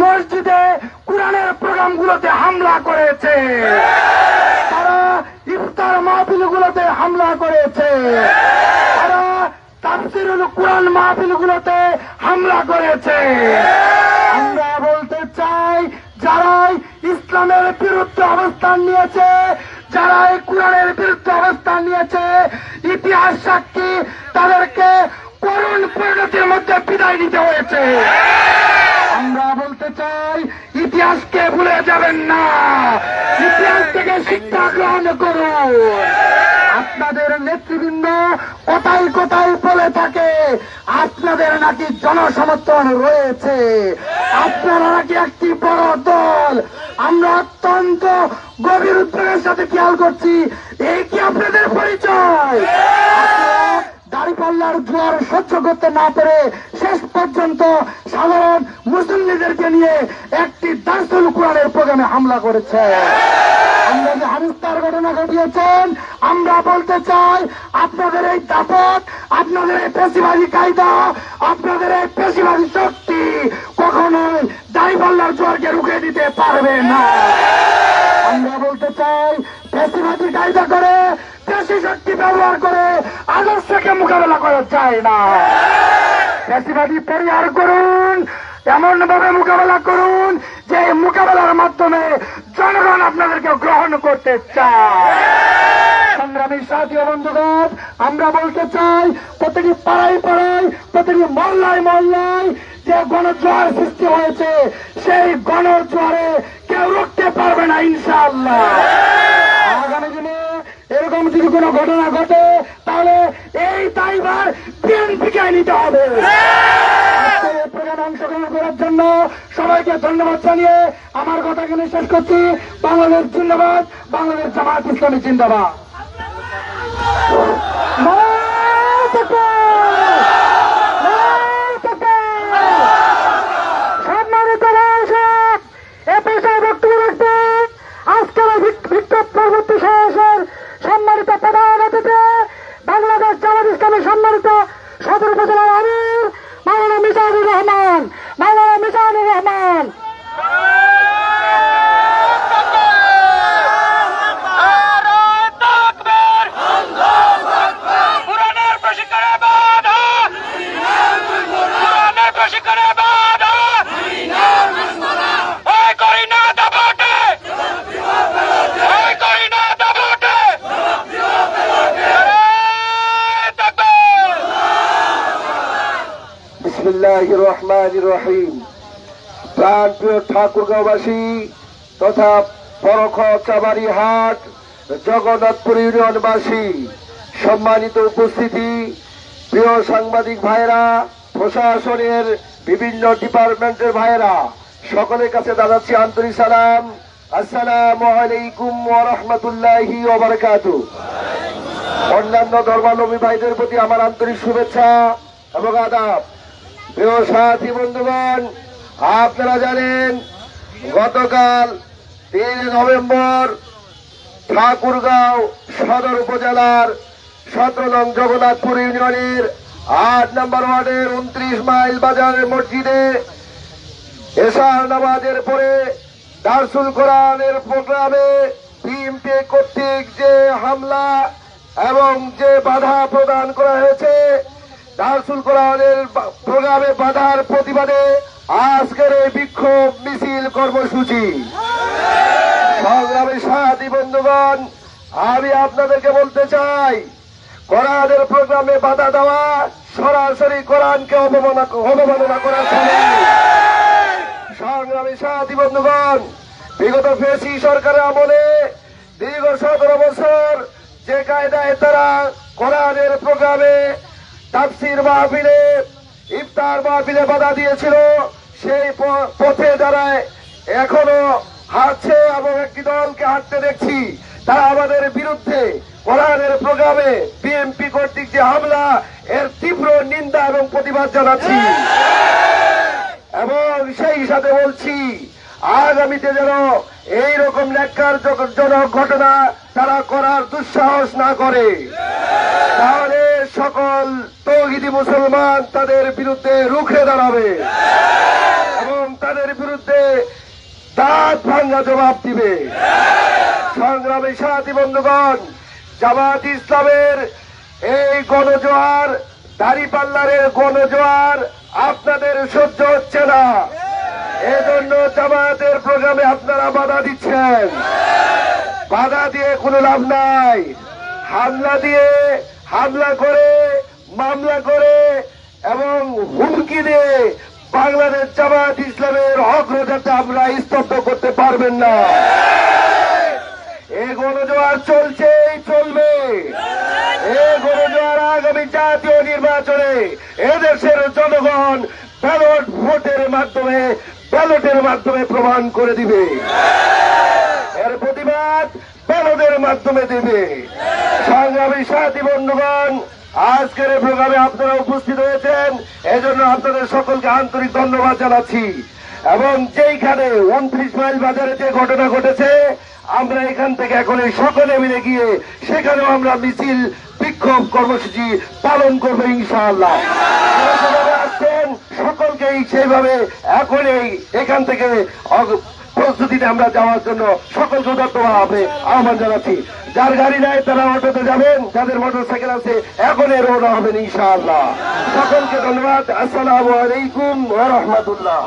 মসজিদে কোরআনের প্রোগ্রামগুলোতে হামলা করেছে। তারা ইফতার মাহফিলগুলোতে হামলা করেছে। তারা তাফসিরুল কোরআন মাহফিলগুলোতে হামলা করেছে। আমরা বলতে চাই, যারাই ইসলামের বিরুদ্ধে অবস্থান নিয়েছে, যারাই কোরআনের বিরুদ্ধে অবস্থান নিয়েছে, ইতিহাস সাক্ষী, তাদেরকে করুণ পরিণতির মধ্যে বিদায় নিতে হয়েছে। ইতিহাসকে ভুলে যাবেন না। ইতিহাস থেকে শিক্ষা গ্রহণ করুন। আপনাদের নেতৃবৃন্দ কোথায় কোথায় বলে থাকে, আপনাদের নাকি জনসমর্থন রয়েছে। আপনারা নাকি একটি বড় দল। আমরা অত্যন্ত গভীর উদ্বেগের সাথে খেয়াল করছি। এই কি আপনাদের পরিচয়? দাড়িপাল্লার জোয়ার সহ্য করতে না পেরে শেষ পর্যন্ত সাধারণ মুসলিমদেরকে নিয়ে একটি দার্সুল কোরআনের প্রোগ্রামে হামলা করেছে। আমরা যে হানিস্তার ঘটনা ঘটিয়েছেন, আমরা বলতে চাই, আপনাদের এই দাপট, আপনাদের এই পেশিবাদী কায়দা, আপনাদের এই পেশিবাদী শক্তি পেশিবাদী পরিহার করুন এমন ভাবে মোকাবেলা করুন, যে মোকাবেলার মাধ্যমে জনগণ আপনাদেরকে গ্রহণ করতে চায়। সংগ্রামী সাথী বন্ধুগণ, আমরা বলতে চাই, প্রতিটি পাড়ায় পাড়ায়, প্রতিটি মহল্লায় মহল্লায় যে গণজোয়ার সৃষ্টি হয়েছে, সেই গণজোয়ারে কেউ রুখতে পারবে না, ইনশাআল্লাহ। আগামী দিনে এরকম যদি কোনো ঘটনা ঘটে তাহলে এই দায়ভার বিএনপিকে নিতে হবে। অংশগ্রহণ করার জন্য সবাইকে ধন্যবাদ জানিয়ে আমার কথা এখানে শেষ করছি। বাংলাদেশ জিন্দাবাদ বাংলাদেশ জামাত ইসলামী জিন্দাবাদ নারায়ণ তাকবীর! নারায়ণ তাকবীর! সম্মানিত দর্শক এ পেশায় বক্তব্য রাখবেন আজকের এই বিক- বিক্ষোভ পরবর্তী সমাবেশের সম্মানিত প্রধান অতিথি বাংলাদেশ জামাত ইসলামী সম্মানিত সদর উপজেলার আমির মাওলানা মিজানুর রহমান মাওলানা মিজানুর রহমান পুরানের প্রশিক্ষণে বাধা পুরানের প্রশিক্ষণে বাধা ওই করি না দাবাটে ওই করি না দাবাটে সম্মানিত উপস্থিতি, প্রিয় সাংবাদিক ভাইরা প্রশাসনের বিভিন্ন ডিপার্টমেন্টের ভাইরা সকলের কাছে দাদাচ্ছি আন্তরিক সালাম। আসসালামু আলাইকুম অন্যান্য ধর্মাবলম্বী ভাইদের প্রতি আমার আন্তরিক শুভেচ্ছা এবং আদাব। প্রিয় সাথী বন্ধুগণ, আপনারা জানেন, গতকাল তিন নভেম্বর ঠাকুরগাঁও সদর উপজেলার সতেরো জগন্নাথপুর ইউনিয়নের আট নম্বর ওয়ার্ডের উনত্রিশ মাইল বাজারের মসজিদে এশার নামাজের পরে দারসুল কোরআনের প্রোগ্রামে বিএমপি কর্তৃক যে হামলা এবং যে বাধা প্রদান করা হয়েছে দারসুল কোরআনের প্রোগ্রামে বাধার প্রতিবাদে আজকের এই বিক্ষোভ মিছিল কর্মসূচি। সংগ্রামী সাথী বন্ধুগণ, আমি আপনাদেরকে বলতে চাই, কোরআনের প্রোগ্রামে বাধা দেওয়া সরাসরি কোরআনকে অবমাননা অবমাননা করার সংগ্রামী সাথী বন্ধুগণ, বিগত ফেসি সরকারের আমলে দীর্ঘ সতেরো বছর যে কায়দায় তারা কোরআনের প্রোগ্রামে তাফসির মাহফিলে, ইফতার মাহফিলে বাধা দিয়েছিল। সেই পথে দাঁড়ায় এখনও হাঁটছে এবং একটি দলকে হাঁটতে দেখছি, তারা আমাদের বিরুদ্ধে কোরআনের প্রোগ্রামে বিএনপি কর্তৃক যে হামলা, এর তীব্র নিন্দা এবং প্রতিবাদ জানাচ্ছি। এবং সেই সাথে বলছি, আগামীতে যেন এইরকম ন্যাক্কারজনক ঘটনা তারা করার দুঃসাহস না করে। তাহলে সকল তৌহিদি মুসলমান তাদের বিরুদ্ধে রুখে দাঁড়াবে। এবং তাদের বিরুদ্ধে দাঁত ভাঙ্গা জবাব দিবে। সংগ্রামী সাথী বন্ধুগণ জামাত ইসলামের এই গণজোয়ার, দাড়িপাল্লারের গণজোয়ার আপনাদের সহ্য হচ্ছে না। এজন্য জামাতের প্রোগ্রামে আপনারা বাধা দিচ্ছেন। বাধা দিয়ে কোনো লাভ নাই। হামলা দিয়ে হামলা করে মামলা করে এবং হুমকি দিয়ে বাংলাদেশ জামাত ইসলামের অগ্রযাত্রা আমরা স্তব্ধ করতে পারবেন না। এই গণজোয়ার চলছেই চলবে। এই গণজোয়ার আগামী জাতীয় নির্বাচনে এদেশের জনগণ ব্যালট ভোটের মাধ্যমে, ব্যালটের মাধ্যমে প্রমাণ করে দিবে। এর প্রতিবাদ ব্যালটের মাধ্যমে দেবে। সংগ্রামী সাথী বন্ধুগণ আজকের এই প্রোগ্রামে আপনারা উপস্থিত হয়েছেন। এজন্য আপনাদের সকলকে আন্তরিক ধন্যবাদ জানাচ্ছি। এবং যেইখানে উনত্রিশ মাইল বাজারে যে ঘটনা ঘটেছে, আমরা এখান থেকে এখন সকলে মিলে গিয়ে সেখানেও আমরা মিছিল, বিক্ষোভ কর্মসূচি পালন করব ইনশাআল্লাহ। আসছেন, সকলকেই সেইভাবে এখনই এখান থেকে প্রস্তুতিতে আমরা যাওয়ার জন্য সকল সকলকে হবে, আহ্বান জানাচ্ছি। যার গাড়ি নাই, তারা অটোতে যাবেন। যাদের মোটর সাইকেল আছে, এখনই রওনা হবেন, ইনশাআল্লাহ। সকলকে ধন্যবাদ। আসসালামু আলাইকুম ওয়া রাহমাতুল্লাহ।